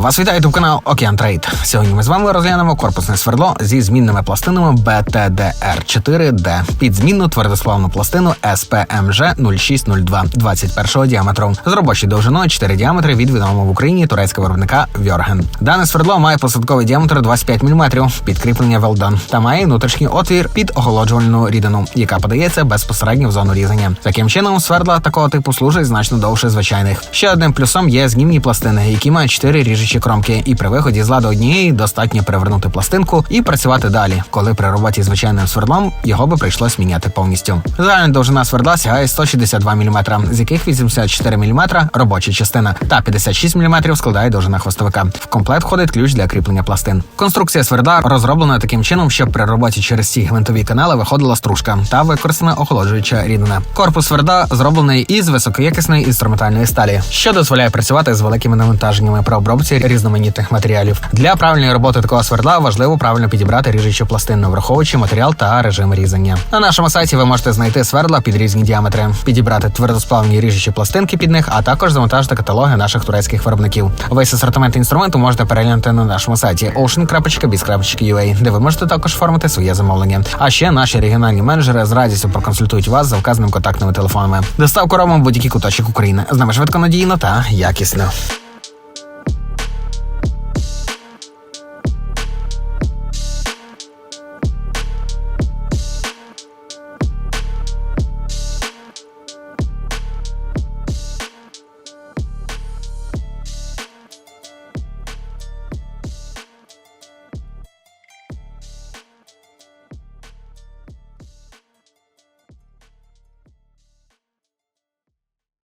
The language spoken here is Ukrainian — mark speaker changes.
Speaker 1: Вас вітає тут канал Океан Трейд. Сьогодні ми з вами розглянемо корпусне свердло зі змінними пластинами BTDR4D під змінну твердосплавну пластину SPMG 0602 21 діаметру з робочою довжиною 4 діаметри від відомого в Україні турецького виробника Вьорген. Дане свердло має посадковий діаметр 25 мм, підкріплення велдан та має внутрішній отвір під охолоджувальну рідину, яка подається безпосередньо в зону різання. Таким чином, свердла такого типу служать значно довше звичайних. Ще одним плюсом є знімні пластини, які мають чотири ріжучі кромки, і при виході з ладу однієї достатньо перевернути пластинку і працювати далі, коли при роботі звичайним свердлом його би прийшлось міняти повністю. Загальна довжина свердла сягає 162 мм, з яких 84 мм – робоча частина, та 56 мм складає довжина хвостовика. В комплект входить ключ для кріплення пластин. Конструкція свердла розроблена таким чином, щоб при роботі через ці гвинтові канали виходила стружка та використана охолоджуюча рідина. Корпус сверда зроблений із високоякісної інструментальної сталі, що дозволяє працювати з великими навантаженнями при обробці різноманітних матеріалів. Для правильної роботи такого свердла важливо правильно підібрати ріжучу пластину, враховуючи матеріал та режим різання. На нашому сайті ви можете знайти свердла під різні діаметри, підібрати твердосплавні ріжучі пластинки під них, а також завантажити каталоги наших турецьких виробників. Весь асортимент інструменту можете переглянути на нашому сайті ocean.biz.ua, де ви можете також оформити своє замовлення. А ще наші регіональні менеджери з радістю проконсультують вас за вказаними контактними телефонами. Доставку робимо будь-який куточок України. З нами швидко надійно та якісно.